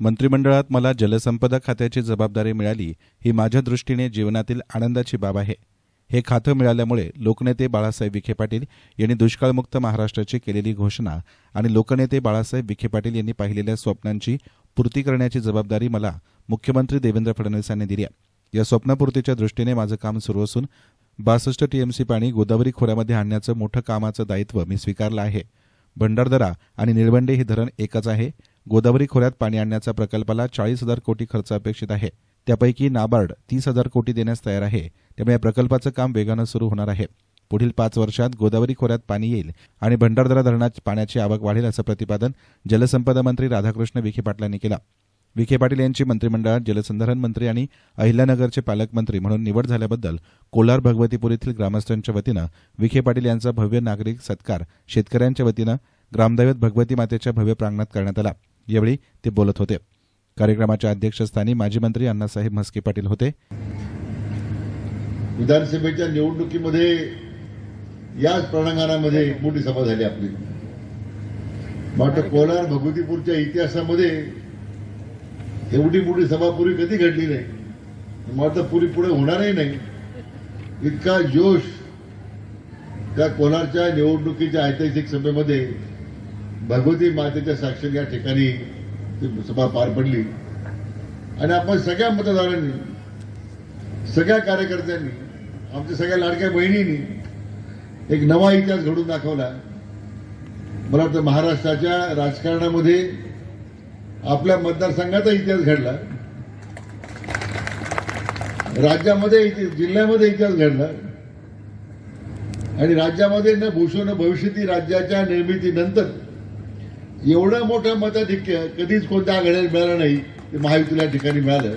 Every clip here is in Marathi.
मंत्रिमंडळात मला जलसंपदा खात्याची जबाबदारी मिळाली ही माझ्या दृष्टीने जीवनातील आनंदाची बाब आहे. हे खातं मिळाल्यामुळे लोकनेते बाळासाहेब विखे पाटील यांनी दुष्काळमुक्त महाराष्ट्राची केलेली घोषणा आणि लोकनेते बाळासाहेब विखे पाटील यांनी पाहिलेल्या स्वप्नांची पूर्ती करण्याची जबाबदारी मला मुख्यमंत्री देवेंद्र फडणवीस यांनी दिली आहे. या स्वप्नपूर्तीच्या दृष्टीने माझं काम सुरू असून बासष्ट टीएमसी पाणी गोदावरी खोऱ्यामध्ये आणण्याचं मोठं कामाचं दायित्व मी स्वीकारलं आहे. भंडारदरा आणि निळवंडे हे धरण एकच आहे. गोदावरी खोऱ्यात पाणी आणण्याच्या प्रकल्पाला चाळीस हजार कोटी खर्च अपेक्षित आहे. त्यापैकी नाबार्ड तीस हजार कोटी देण्यास तयार आहे. त्यामुळे या प्रकल्पाचं काम वेगानं सुरू होणार आहे. पुढील पाच वर्षात गोदावरी खोऱ्यात पाणी येईल आणि भंडारदरा धरणात पाण्याची आवक वाढेल असं प्रतिपादन जलसंपदा मंत्री राधाकृष्ण विखे पाटलांनी केलं. विखे पाटील यांची मंत्रिमंडळात जलसंधारण मंत्री आणि अहिल्यानगरचे पालकमंत्री म्हणून निवड झाल्याबद्दल कोलार भगवतीपूर येथील ग्रामस्थांच्या वतीनं विखे पाटील यांचा भव्य नागरिक सत्कार शेतकऱ्यांच्या वतीनं ग्रामदैवत भगवती मातेच्या भव्य प्रांगणात करण्यात आला. यावेळी ते बोलत होते. कार्यक्रमाच्या अध्यक्षस्थानी माजी मंत्री अण्णासाहेब म्हस्के पाटील होते. विधानसभेच्या निवडणुकीमध्ये याच प्रणांगणामध्ये मोठी सभा झाली आपली. मात्र कोलार भगवतीपूरच्या इतिहासामध्ये एवढी मोठी सभा पूर्वी कधी घडली नाही. मात्र पुरी पुढे होणारही नाही. इतका जोश त्या कोलारच्या निवडणुकीच्या ऐतिहासिक सभेमध्ये भगवती मातेच्या साक्षर या ठिकाणी ती सभा पार पडली. आणि आपण सगळ्या मतदारांनी सगळ्या कार्यकर्त्यांनी आमच्या सगळ्या लाडक्या बहिणींनी एक नवा इतिहास घडून दाखवला. मला वाटतं महाराष्ट्राच्या राजकारणामध्ये आपल्या मतदारसंघाचा इतिहास घडला. राज्यामध्ये जिल्ह्यामध्ये इतिहास घडला. आणि राज्यामध्ये न भूषण भविष्यती राज्याच्या निर्मितीनंतर एवढं मोठं मताधिक्य कधीच कोणत्या आघाडीला मिळालं नाही ते महायुतीला ठिकाणी मिळालं.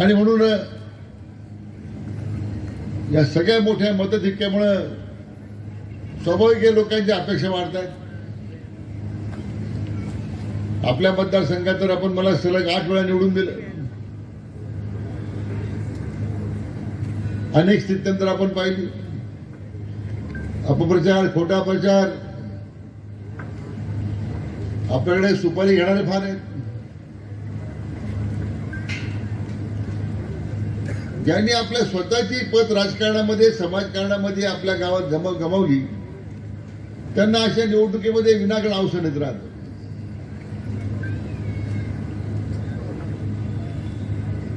आणि म्हणून या सगळ्या मोठ्या मतधिक्यामुळं स्वाभाविक आहे लोकांच्या अपेक्षा वाढतात. आपल्या मतदारसंघात तर आपण मला सलग आठ वेळा निवडून दिलं. अनेक स्थित्यंतर आपण पाहिली. अपप्रचार खोटा प्रचार आपल्याकडे सुपारी घेणारे फार आहेत. ज्यांनी आपल्या स्वतःची पत राजकारणामध्ये समाजकारणामध्ये आपल्या गावात गम गमावली त्यांना अशा निवडणुकीमध्ये विनाकारण अवसर येत राहत.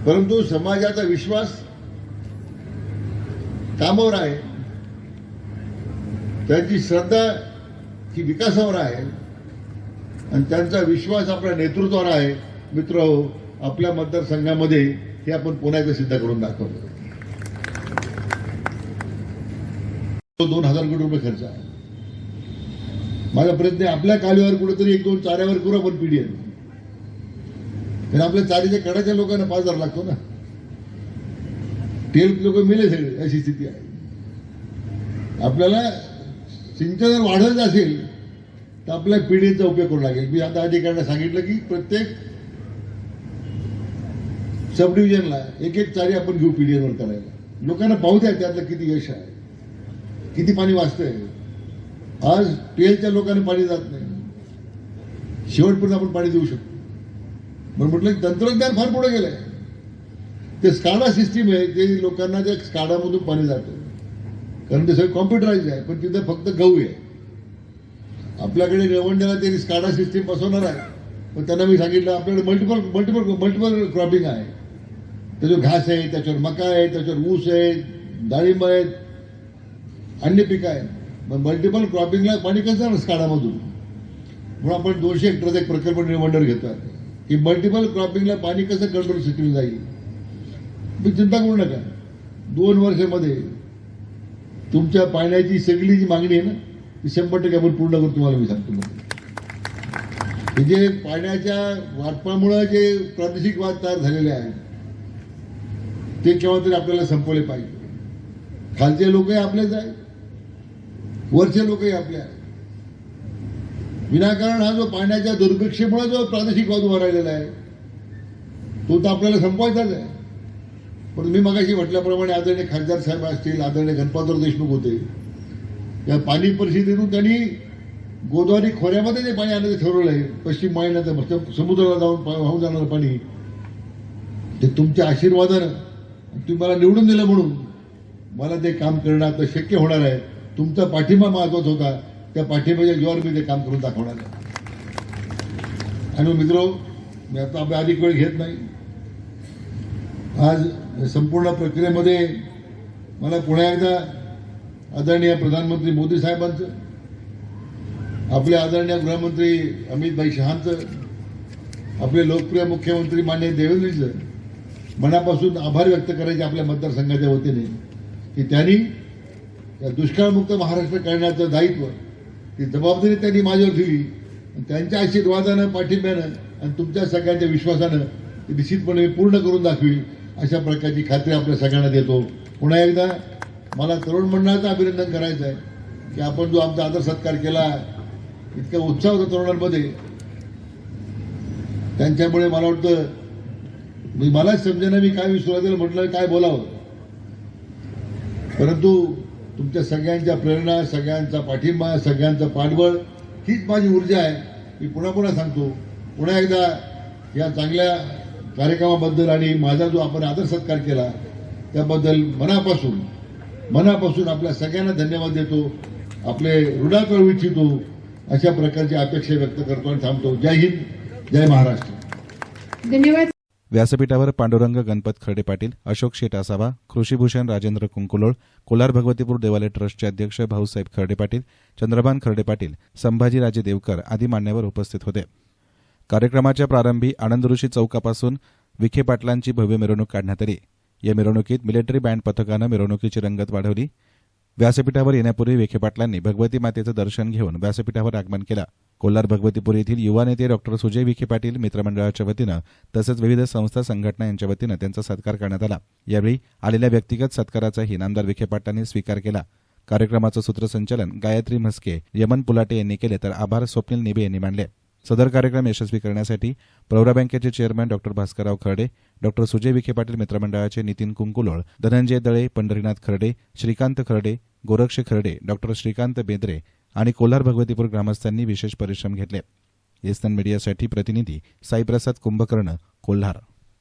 परंतु समाजाचा विश्वास कामावर आहे. त्यांची श्रद्धा ही विकासावर आहे. आणि त्यांचा विश्वास आपल्या नेतृत्वावर आहे. मित्र आपल्या मतदारसंघामध्ये हे आपण पुन्हा एकदा सिद्ध करून दाखवलं दोन हजार कोटी रुपये खर्च आहे. माझा प्रयत्न आपल्या कालीवर कुठेतरी एक दोन चाऱ्यावर करू आपण पिढी आहे. कारण आपल्या चारीच्या कडाच्या लोकांना पाच हजार लागतो ना. तेल लोक मिले सगळे अशी स्थिती आहे. आपल्याला सिंचन जर वाढवायचं असेल तर आपल्या पिढीचा उपयोग करू लागेल. मी आता अधिकाऱ्यांना सांगितलं की प्रत्येक सब डिव्हिजनला एक एक चारी आपण घेऊ पिढीवर करायला. लोकांना पाहू द्या त्यातलं किती यश आहे. किती पाणी वाचतंय. आज पीएलच्या लोकांना पाणी जात नाही. शेवटपर्यंत आपण पाणी देऊ शकतो. म्हणून म्हटलं तंत्रज्ञान फार पुढे गेलंय. ते स्काडा सिस्टीम आहे ते लोकांना त्या स्काडामधून पाणी जातं. कारण ते सगळं कॉम्प्युटराईज आहे. पण तिथं फक्त गहू आहे. आपल्याकडे रेवंड्याला त्यांनी स्काडा सिस्टीम बसवणार आहे. पण त्यांना मी सांगितलं आपल्याकडे मल्टिपल मल्टिपल मल्टिपल क्रॉपिंग आहे. त्याच्यावर घास आहे त्याच्यावर मका आहे त्याच्यावर ऊस आहे डाळिंब आहेत अन्य पिकं आहेत. मग मल्टिपल क्रॉपिंगला पाणी कसं जाणार स्काडामधून म्हणून आपण दोनशे हेक्टरचा एक प्रकल्प निवडणार घेतोय. की मल्टिपल क्रॉपिंगला पाणी कसं कंट्रोल सिस्टीम जाईल? तुम्ही चिंता करू नका. दोन वर्षामध्ये तुमच्या पाण्याची सगळी जी मागणी आहे ना ती शंभर टक्के आपण पूर्ण करून तुम्हाला मी सांगतो. म्हणजे जे पाण्याच्या वाटपामुळं जे प्रादेशिक वाद तयार झालेले आहेत ते केव्हा तरी आपल्याला संपवले पाहिजे. खालचे लोकही आपलेच आहेत वरचे लोकही आपले आहेत. विनाकारण हा जो पाण्याच्या दुर्भिक्षेमुळे जो प्रादेशिक वाद उभा राहिलेला आहे तो तर आपल्याला संपवायचाच आहे. पण मी मगाशी म्हटल्याप्रमाणे आदरणीय खासदार साहेब असतील आदरणीय गणपतराव देशमुख होते. या पाणी परिषदेतून त्यांनी गोदावरी खोऱ्यामध्ये ते पाणी आणायचं ठरवलंय पश्चिम वाहिन्याचं समुद्राला जाऊन वाहून जाणारं पाणी ते तुमच्या आशीर्वादानं तुम्ही मला निवडून दिलं म्हणून मला ते काम करणं आता शक्य होणार आहे. तुमचा पाठिंबा महत्त्वाचा होता त्या पाठिंब्याच्या जोर मी ते काम करून दाखवणार आहे. आणि मित्र मी आता अधिक वेळ घेत नाही. आज संपूर्ण प्रक्रियेमध्ये मला पुन्हा एकदा आदरणीय प्रधानमंत्री मोदी साहेबांचं आपले आदरणीय गृहमंत्री अमितभाई शहांचं आपले लोकप्रिय मुख्यमंत्री मान्य देवेंद्रजीचं मनापासून आभार व्यक्त करायचे आपल्या मतदारसंघाच्या वतीने की त्यांनी या दुष्काळमुक्त महाराष्ट्र करण्याचं दायित्व ती जबाबदारी त्यांनी माझ्यावर दिली आणि त्यांच्या आशीर्वादानं पाठिंब्यानं आणि तुमच्या सगळ्यांच्या विश्वासानं ती निश्चितपणे पूर्ण करून दाखवी अशा प्रकारची खात्री आपल्या सगळ्यांना देतो. पुन्हा एकदा मला तरुण मंडळाचं अभिनंदन करायचं आहे की आपण जो आमचा आदर सत्कार केला इतका उत्साह होता तरुणांमध्ये. त्यांच्यामुळे मला वाटतं मी मलाच समजेना मी काय मी सुरुवातीला म्हटलं काय बोलावं. परंतु तुमच्या सगळ्यांच्या प्रेरणा सगळ्यांचा पाठिंबा सगळ्यांचं पाठबळ हीच माझी ऊर्जा आहे. मी पुन्हा पुन्हा सांगतो. पुन्हा एकदा या चांगल्या कार्यक्रमाबद्दल आणि माझा जो आपण आदर सत्कार केला त्याबद्दल मनापासून मनापासून आपल्या सगळ्यांना धन्यवाद देतो. आपले ऋणा कळू इच्छितो. अशा प्रकारची अपेक्षा व्यक्त करतो आणि थांबतो. जय हिंद जय महाराष्ट्र. धन्यवाद. व्यासपीठावर पांडुरंग गणपत खर्डे पाटील अशोक शेट आसावा कृषीभूषण राजेंद्र कुंकुलोळ कोलार भगवतीपूर देवालय ट्रस्टचे अध्यक्ष भाऊसाहेब खर्डे पाटील चंद्रभान खर्डे पाटील संभाजीराजे देवकर आदी मान्यवर उपस्थित होते. कार्यक्रमाच्या प्रारंभी आनंदऋषी चौकापासून विखे पाटलांची भव्य मिरवणूक काढण्यात आली. या मिरवणुकीत मिलिटरी बँड पथकानं मिरवणुकीची रंगत वाढवली. व्यासपीठावर येण्यापूर्वी विखे पाटलांनी भगवती मातेचं दर्शन घेऊन व्यासपीठावर आगमन केलं. कोल्हार भगवतीपूर येथील युवा नेते डॉक्टर सुजय विखे पाटील मित्रमंडळाच्या वतीनं तसंच विविध संस्था संघटना यांच्या वतीनं त्यांचा सत्कार करण्यात आला. यावेळी आलेल्या व्यक्तिगत सत्काराचाही नामदार विखे पाटलांनी स्वीकार केला. कार्यक्रमाचं सूत्रसंचालन गायत्री म्हस्के यमन पुलाटे यांनी केले तर आभार स्वप्नील निबे यांनी मानले. सदर कार्यक्रम यशस्वी करण्यासाठी प्रवरा बँकेचे chairman doctor Bhaskarrao Kharde doctor Sujay Vikhe Patil मित्रमंडळाचे Nitin Kunkulol Dhananjay Dale Pandharinath Kharde Shrikant Kharde Goraksh Kharde doctor Shrikant Bendre आणि कोल्हार भगवतीपूर ग्रामस्थांनी विशेष परिश्रम घेतले. एस्तन मीडियासाठी प्रतिनिधी साईप्रसाद कुंभकर्ण कोल्हार.